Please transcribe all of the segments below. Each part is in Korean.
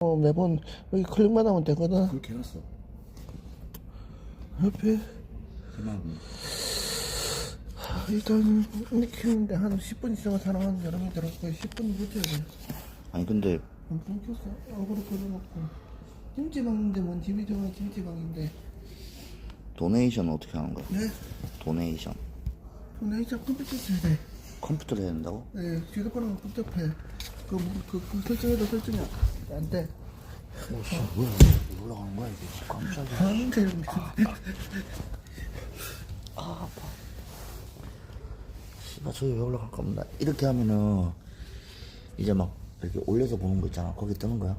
어, 매번 여기 클릭만 하면 되거든. 그렇게 해놨어. 옆에 대만 일단 이렇게 키우는데 한 10분 있으면 사람한 여러 명 들어올 거야. 10분 버텨야 돼. 아니 근데 켰어. 얼굴을 걸어놓고. 찜질방인데 뭔 집이 좋아 찜질방인데. 도네이션 어떻게 하는 거야? 네? 도네이션 도네이션 컴퓨터 써야 돼. 컴퓨터로 해야 된다고? 네, 휴대폰하고 복잡해. 그, 뭐, 그, 그 설정해도 설정이 안 돼. 오씨 뭐야 왜 올라가는 거야 이게 깜짝이야 하는데 아 아파 씨발 저기 왜 올라갈 겁니다 이렇게 하면은 이제 막 이렇게 올려서 보는 거 있잖아 거기 뜨는 거야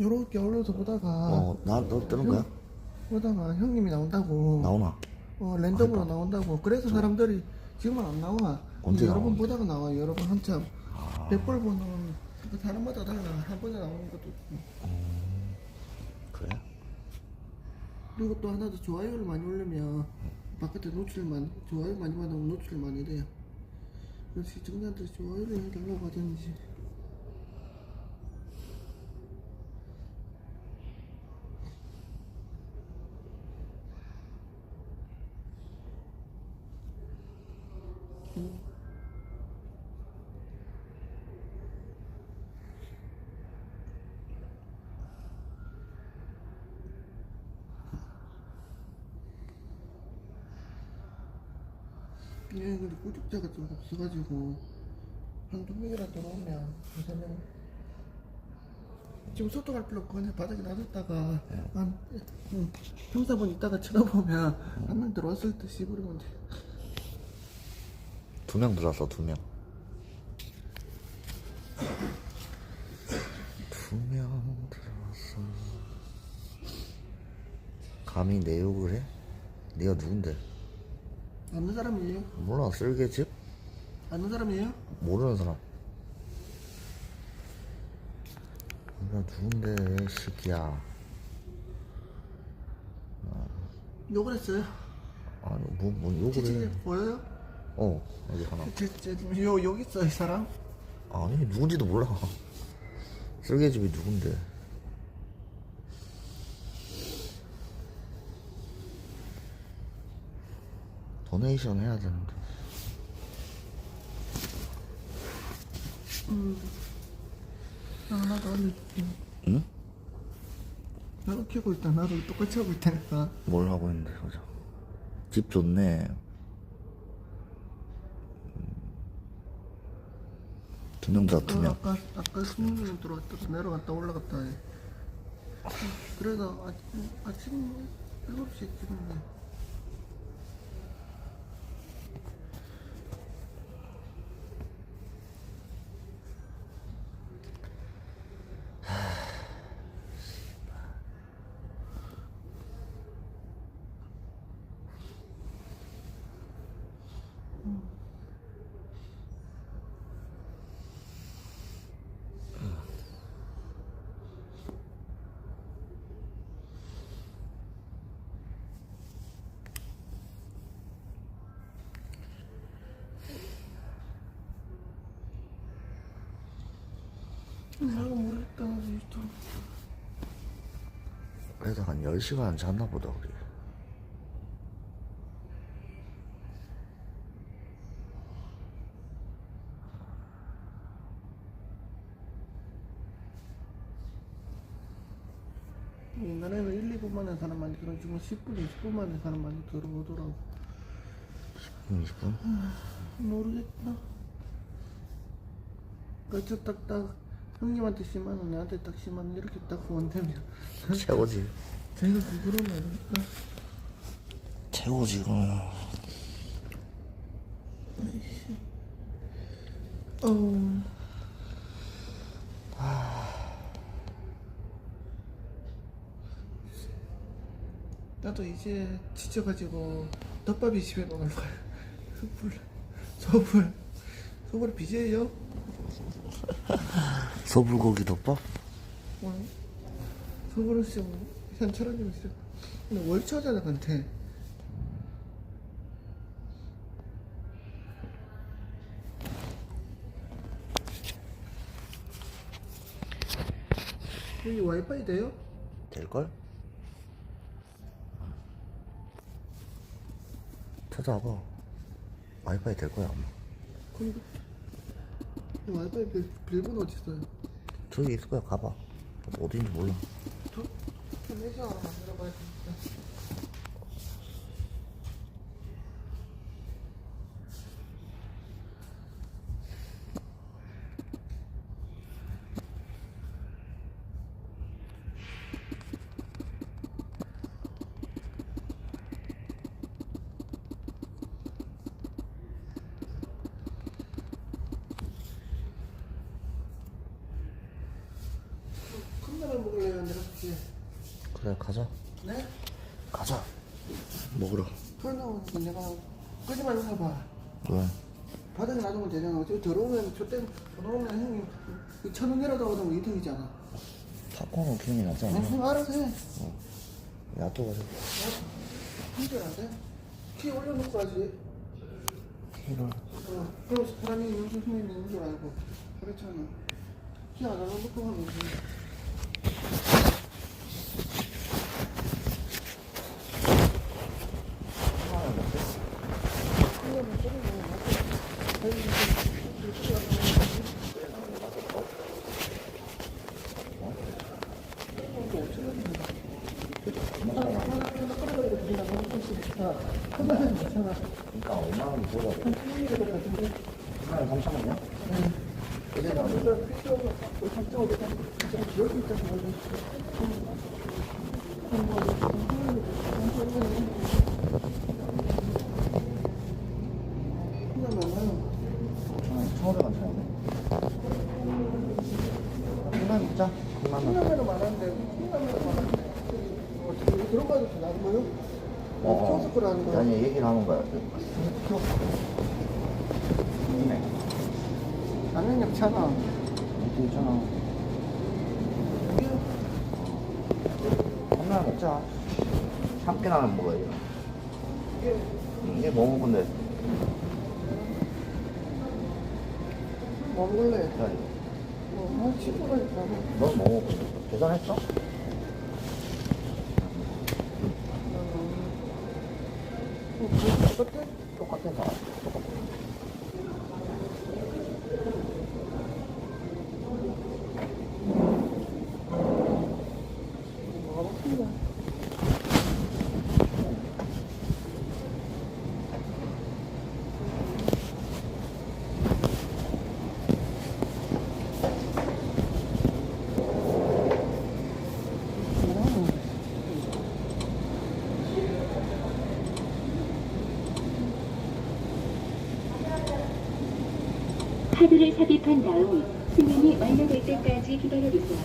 요렇게 올려서 보다가 어 나 너 뜨는 거야? 보다가 형님이 나온다고. 나오나? 어, 랜덤으로 나온다고. 그래서 사람들이 지금은 안 나와. 언제 여러 번 나와? 보다가 나와. 여러 번 한참. 백번 보는 그 사람마다 달라. 한 번에 나오는 것도 있고. 그래? 그리고 또 하나 더 좋아요를 많이 올리면 바깥에 노출만 좋아요 많이 받으면 노출 많이 돼요. 그래서 시청자한테 좋아요를 해달라고 하든지. 예, 근데 구독자가 좀 없어가지고 한두 명이라 들어오면 두세 명 지금 소통할 필요 없고 그냥 바닥에 놔뒀다가 한 음, 형사분 있다가 쳐다보면 한 명 들어왔을 때 씹으려면 돼 두 명 들어왔어 두 명 두 명 들어왔어 감히 내 욕을 해? 네가 누군데? 아는 사람이에요? 몰라 쓸개집? 아는 사람이에요? 모르는 사람 네가 누군데 새끼야 욕을 했어요? 아니 뭐, 뭐 욕을 해 보여요? 어 여기 하나. 제, 제, 요, 여기 있어 이 사람? 아니 누군지도 몰라. 쓸개집이 누군데? 도네이션 해야 되는데. 아, 나도 언니 응? 나도 키우고 있다. 나도 똑같이 하고 있다니까. 뭘 하고 있는데 그죠? 집 좋네 두 명다 어, 두명 아까 아까 스무 들어왔다가 내려갔다 올라갔다 해. 그래서 아침 아침 7시 찍었네. 내가 모르겠다 또. 그래도 한 10시간 잤나 보다 우리 옛날에는 1, 2분 만에 사람 많이 들어 지금 10분, 20분 만에 사람 많이 들어오더라고. 20분? 모르겠다. 그저 딱딱 형님한테 10만 원, 내한테 딱 10만 원 이렇게 딱 원되면 최고지 제가 그거로 말했다. 최고지 그러면 어. 나도 이제 지쳐가지고 덮밥이 집에 먹을 거야. 소불, 소불, 소불 BJ요? 소불고기 덮밥? 뭐요? 소불고기 뭐? 현철아님 있어. 근데 월차자들한테 여기 와이파이 돼요? 될걸? 찾아봐 와이파이 될 거야 아마. 그럼... 와이파이 빌, 빌분 어디 있어요? 저기 있을 거야, 가봐. 어딘지 몰라. 저? 좀 회사 하나 만들어봐야 되겠다 컵라면 먹을래요? 내가 줄게 그래, 가자. 네? 가자. 먹으러. 그러면 내가 끄지만 해봐 왜? 바닥에 놔두면 되잖아 저 들어오면 저때 들어오면 형이 그 천원 내려다 오면 이득이잖아 팝콘은 기능이 낫지 않냐? 어, 알아서 해 야또 가자. 힘들 안 돼? 키 올려놓고 하지 키를. 어, 그럼 사람이 있는 수준이 있는 줄 알고 그렇잖아 키 안 올려놓고 하면 돼 그러니까 5만 원 보자고. 5만 원 3천 원이야? 그러면은 5천 원, 1,500원 차이네. 콩라면 먹자. 콩라면. 컵라면은 많았는데 컵라면은 많았는데 어떻게 이거 들어가도 되나 뭐요? 어, 키오스크로 하는 하는 거야. 라면 없잖아 이렇게 있잖아. 이게 콩라면 먹자. 참깨라면 먹어야지. 이게 뭐 먹은데? 뭐 먹을래? 기다려. 뭐, 아, 친구라니까. 넌뭐 먹었어? 계산했어? 똑같아, 다. 똑같아. 먹어봤습니다. 카드를 삽입한 다음 승인이 완료될 때까지 기다려주세요.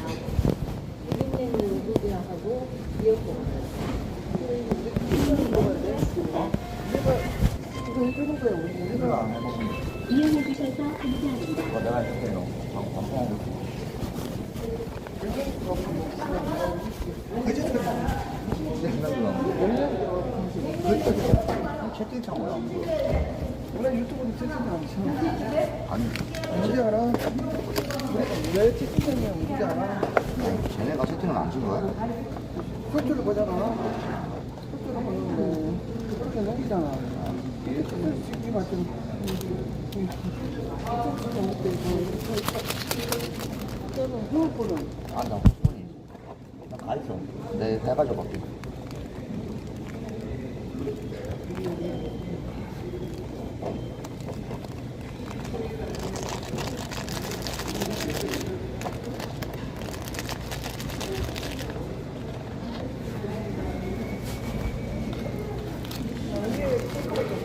누구하고 미역국. 이거 해주는 우리. 안 해먹으면 이용해 주셔서 감사합니다. 이거 내가 해줄게, 너. 방- 방송하고 있어. 생각이 나. 채팅창 왜안 보여? 원래 유튜브는 않잖아. 아니, 뭔지 알아? 왜, 왜 채팅이냐, 뭔지 알아? 쟤네가 채팅을 안 준 거야? 컷줄을 보잖아. 컷줄을 보는데, 그렇게 넘기잖아. 이게 찍기 맞좀 후보는 아, 나 호수원이 있어. 나 가있어. 내 해가지고 갈게.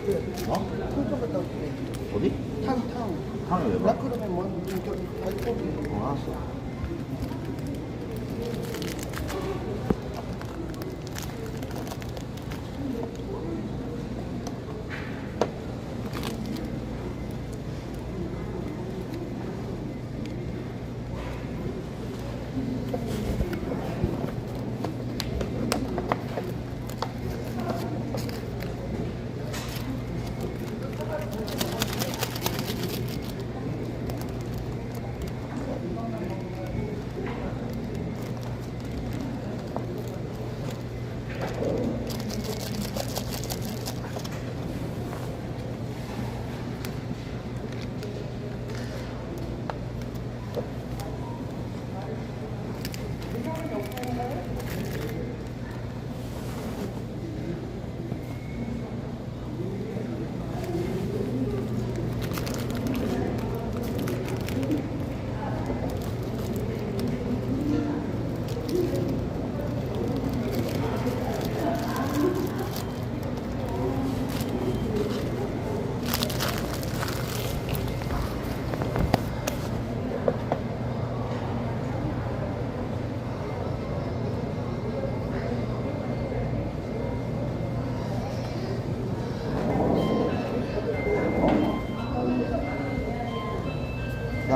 어? 컷줄 갔다 올게. 어디? 탕, 탕. 탕을 왜 봐? 라크로면 뭐, 저기, 달고기. 어, 알았어.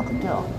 야, 근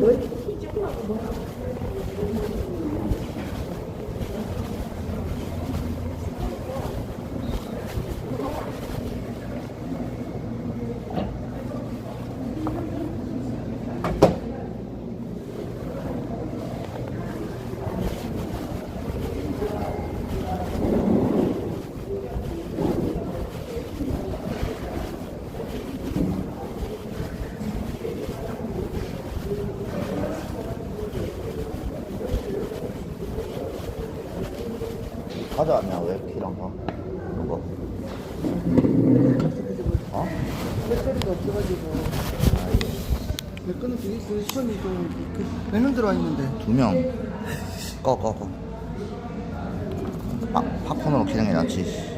good. 야. 가져왔냐, 왜? 키랑 거. 이런 거. 어? 배터리가 없어가지고 내 거는 그 있어 시험이 배는 들어와 있는데 두 명. 꺼, 꺼, 꺼. 아, 팝콘으로 낫지.